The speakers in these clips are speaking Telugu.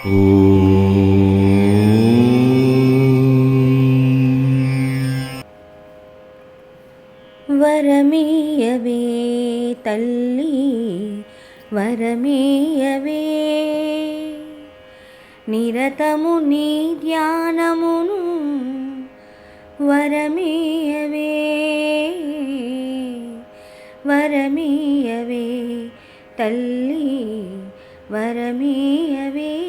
వరమీయవే తల్లి వరమీయవే. నిరతము నీ ధ్యానమును వరమీయవే. వరమీయవే తల్లి వరమీయవే.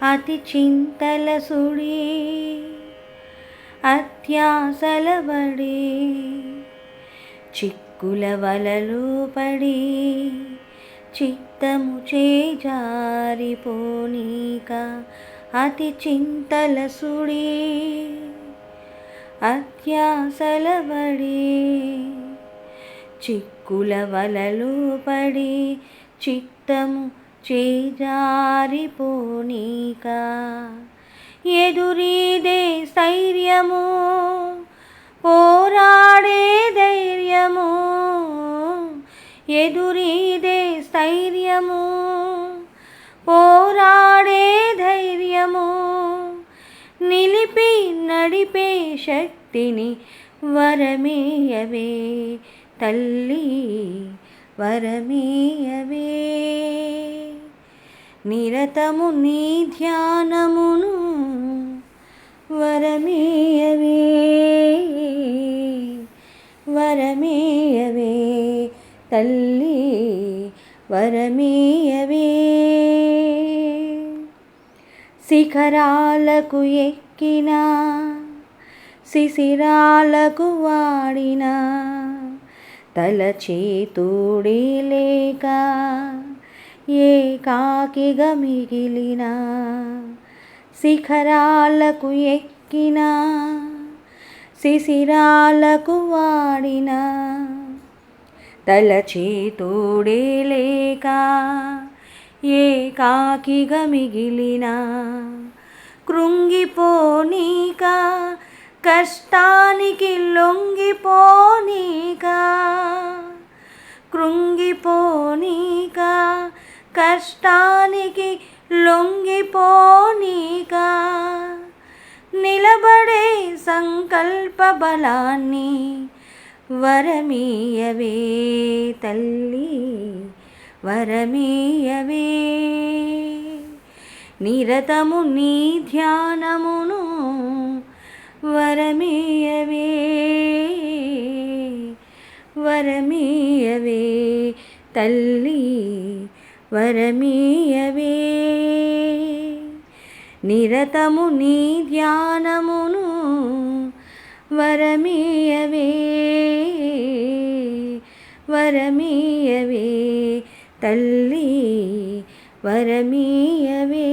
అతి చింతల సుడి అత్యాసలబడి చిక్కుల వలలు పడి చిత్తము చేజారిపోనీక అతి చింతల సుడి అత్యాసలబడి చిక్కుల వలలు పడి చిత్తము చేజారిపోనీక. ఎదురీదే స్థైర్యము పోరాడే ధైర్యము ఎదురీదే స్థైర్యము పోరాడే ధైర్యము నిలిపి నడిపే శక్తిని వరమేయవే తల్లి వరమేయవే. నిరతము నీ ధ్యానమును వరమేయవే. వరమేయవే తల్లి వరమేయవే. శిఖరాలకు ఎక్కిన శిశిరాలకు వాడిన తల చేతుడి లేక ఏకాకిగా మిగిలిన శిఖరాలకు ఎక్కిన శిశిరాలకు వాడిన తల చేతుడే లేక ఏకాకిగా మిగిలిన కృంగిపోనీక కష్టానికి లొంగిపోని సంకల్పబలాన్ని వరమీయవే తల్లి వరమీయవే. నిరతము నీ ధ్యానమును వరమీయవే వరమీయవే తల్లి వరమీయవే. నిరతము నీ ధ్యానమును వరమీయవే వరమీయవే తల్లి వరమీయవే.